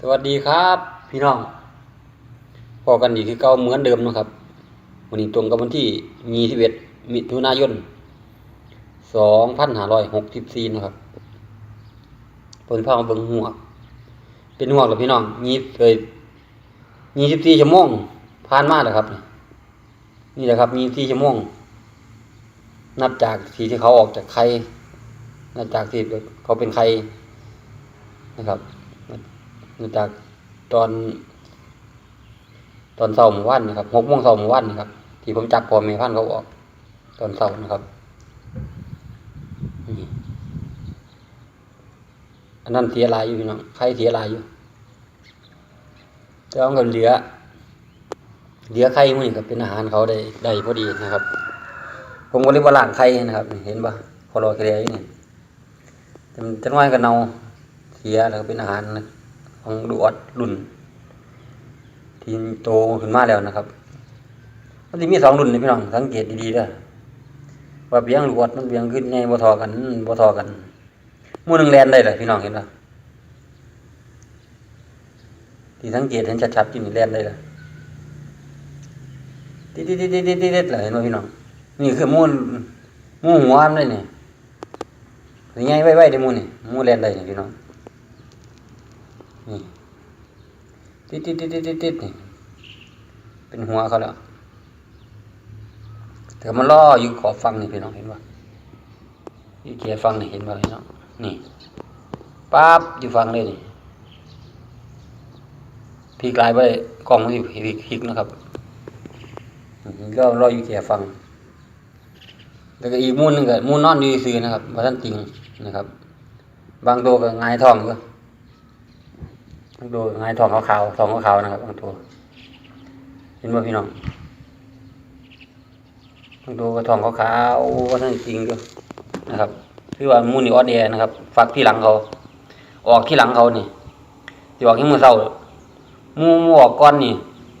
สวัสดีครับ พี่น้องพอกันอีกคือเก่าเหมือนเดิมนะครับ วันนี้ตรงกับวันที่21มิถุนายน2564นะครับเปิดพามาเบิ่งหัวเป็นหัวกแล้วพี่น้องยี่เคย24ชั่วโมงผ่านมาแล้วครับ นี่แหละครับ24ชั่วโมงนับจากที่ที่เขาออกจากไข่นับจากที่เขาเป็นไข่นะครับ นับจากตอนตอนเสาร์มื่อวานนะครับหกโมงเสาร์มื่อวานนะครับ ที่ผมจับพอม่พันเขาออก ตอนเสาร์นะครับนี่อันนั้นเสียลายอยู่พี่น้องไข่เสียลายอยู่แต่ว่าเงินเหลือเหลือไข่มื้อนี้ก็เป็นอาหารเขาได้ได้พอดีนะครับ ผมก็เรียกว่าล้างไข่นะครับ เห็นปะพอรอแค่นี้นี่แต่มันจะน้อยก็เน่าเสียแล้วก็เป็นอาหารนะ ของดูออดรุ่น ที่โตขึ้นมาแล้วนะครับ มันจะมีสองรุ่นนี่พี่น้องสังเกตดีๆด้อว่าเบียงลูกออดมันเบียงขึ้นในบ่ทอกันบ่ทอกันมู่หนึ่งแลนได้เลยพี่น้องเห็นปะที่สังเกตเห็นชัดๆที่นี่แลนได้เลยติดๆๆๆๆๆเลยเห็นบ่พี่น้องนี่คือมูหมูหัวมันเลยนี่ยังไงไว้ไว้ได้มูนี่มูแลนได้นี่พี่น้อง นี่ติดติดติดติดติดติดนี่เป็นหัวเขาแล้วแต่มันล่ออยู่ขอบฟังนี่พี่น้องเห็นป่ะอยู่เกียร์ฟังนี่เห็นป่ะพี่น้องนี่ปั๊บอยู่ฟังเลยนี่พลิกลายไปกล้องนอยู่พลิกพลิกนะครับก็รออยู่เกียร์ฟังแล้วก็อีกมูนหนึงก็มูนนอนอยู่ซื่อนะครับว่าท่านจริงนะครับ บางตัวก็หงายท้องก็ บางตัวหงทองขาวๆทองขาวๆนะครับบางตัว เห็นบ่พี่น้องบางตัวก็ทองขาวๆว่าท่านจริงก็นะครับคือว่ามูนนี่ออดแอนะครับฝักที่หลังเขา ออกที่หลังเขานี่สิออกที่มือเศร้ามูมูออกก้อนนี่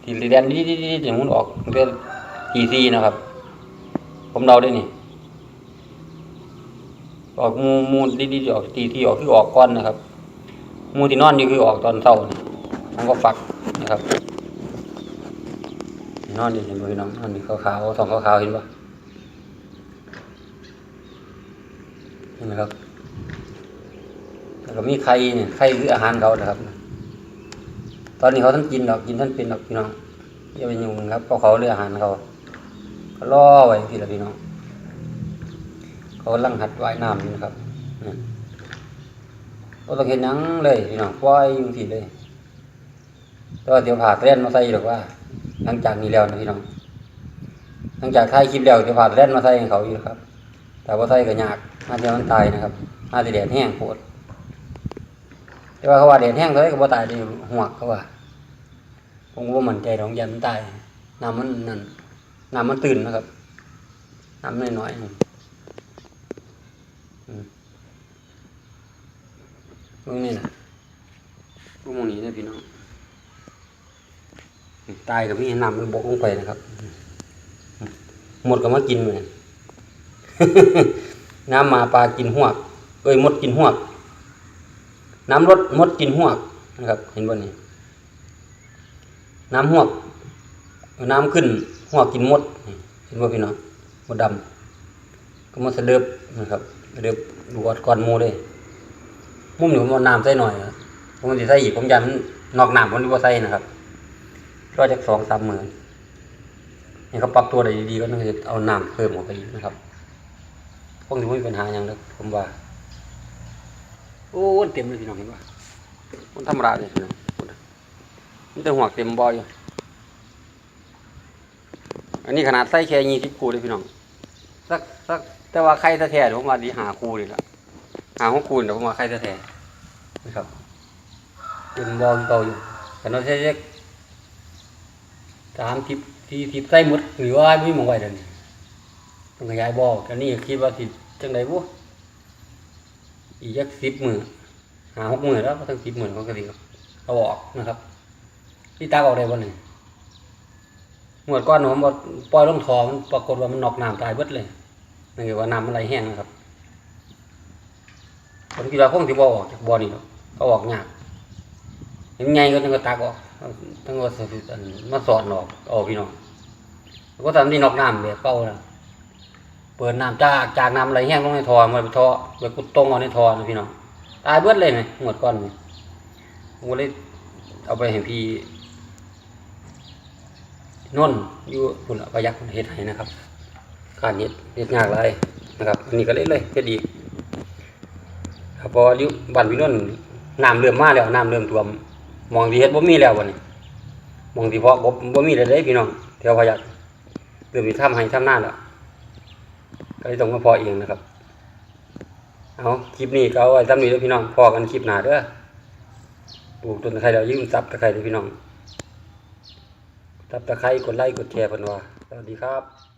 ที่เรียนดีๆๆๆมูนออกเป็นทีซีนะครับ ผมเดาได้นี่ออกมูมูดีดีออกตีที่ออกคือออกก้อนนะครับ มูที่นอนนี่คือออกตอนเช้านี่ผมก็ฝักนะครับ นอนนี่เห็นบ่พี่น้องนอนนี่ขาวๆท้องขาวๆเห็นปะเห็นไหมครับแล้วก็มีไข่เนี่ยไข่คืออาหารเขานะครับ ตอนนี้เขาท่านกินดอกกินท่านเป็นดอกพี่น้องอย่าไปยุ่งมันครับเพราะเขาเลือกอาหารเขาก็ล่อไว้ทีละพี่น้องเขาลังหัดว่ายน้ำนะครับนี่ ก็ต้องเห็นนังเลยพี่น้องปล่อยอยู่ที่เลยแต่ว่าเดี๋ยวผ่าเล่นมาใส่หรอกว่า หลังจากนี้แล้วนะพี่น้อง หลังจากถ่ายคลิปแล้วเดี๋ยวผ่าเล่นมาใส่ให้เขาอยู่ครับ แต่ว่าใส่ก็ยากอาจจะมันตายนะครับอาจจะแดดแห้งโคตรแต่ว่าเขาว่าแดดแห้งเลยก็บ่ตายเลยหัวเขาว่าผมก็บ่มั่นใจหรอกยันมันตายน้ำมันนั่นน้ำมันตื่นนะครับน้ำน้อยๆ ตรงนี้นะตรงนี้นะพี่น้องตายกับพี่นำมันบกลงไปนะครับ หมดก็มากินเหมือนน้ำมาปลากินหวก เอ้ยมดกินหวก น้ำรดมดกินหวกนะครับ เห็นบ่นี่น้ำหวก น้ำขึ้นหวกกินมด เห็นบ่พี่น้องมดดำก็มาสดบนะครับเสดบดูอดก้อนหมูเลย มุมนี้ผมเอาน้ำใส่หน่อยผมจะใส่อีกผมยันนอกน้ำผมไม่ใส่นะครับก็จะสองสามหมื่นนี่เขาปรับตัวได้ดีๆก็ต้องเอาน้ำเพิ่มออกไปอีกนะครับพวกนี้ไม่มีปัญหาอย่างนะผมว่าโอ้มันเต็มเลยพี่น้องเห็นปะมันธรรมดาเลยพี่น้องมันจะหัวเต็มบ่อยอยู่อันนี้ขนาดใส่แค่ยี่สิบคูเลยพี่น้องสักสักแต่ว่าใครแท้ๆผมว่าดีหาคูเลยละ หาของคูณเดี๋ยวผมมาใครจะแทนนะครับเป็นบอลเก่าอยู่แต่เราใช้เล็กสามทิปที่ทิปใส่หมดหรือว่าไม่มองไว้เดี๋ยวนี้ต้องขยายบอลกันนี่คิดว่าทิจังไดบุอีกยักสิบหมื่นหาหกหมื่นแล้วก็ทั้งสิบหมื่นของกระดิ่งเอาออกนะครับที่ตาออกได้บ่หนึ่งหมวดก้อนผมบอปล่อยลงทอมันปรากฏว่ามันนอกน้ำตายเบิดเลยนั่นคือว่าน้ำมันไหลแห้งนะครับ ผมคิดว่าคงสิบ่ออกจากบ่อนี่หรอกก็ออกยากยังไงก็ต้องก็ตักออกต้องก็สอันมาสอดออกออกพี่น้องก็ทำที่นอกน้ำแบบเก่านะเปิดน้ำจากจากน้ำไหลแห้งลงในท่อมันไปท่อแบบกุดตรงเอาในท่อนะพี่น้องตายเบิดเลยไหมหมดก้อนนี่ผมก็เลยเอาไปให้พี่นนท์อยู่คุณประยักษ์เฮ็ดให้นะครับ การเฮ็ดเฮ็ดยากหลยนะครับ อันนี้ก็เลยเลยเฮ็ดอี ครับพออยู่บ้านพี่นนท์น้ำเริ่มมาแล้วน้ำเริ่มท่วมมองที่เฮ็ดบ่มีแล้วบัดนี้มองที่เพาะบ่บ่มีแล้เด้พี่น้องแถวพยักเริ่มสิทำให้ทำนาแล้วก็เลยต้องมาพาะเองนะครับเอาคลิปนี้ก็เอาไว้ทำนี้เด้อพี่น้องพอกันคลิปหน้าเด้อปลูกต้นตะไคร้แล้วยืมซับตะไคร้เด้อพี่น้องซับตะไคร้กดไลค์กดแชร์เพิ่นว่าสวัสดีครับ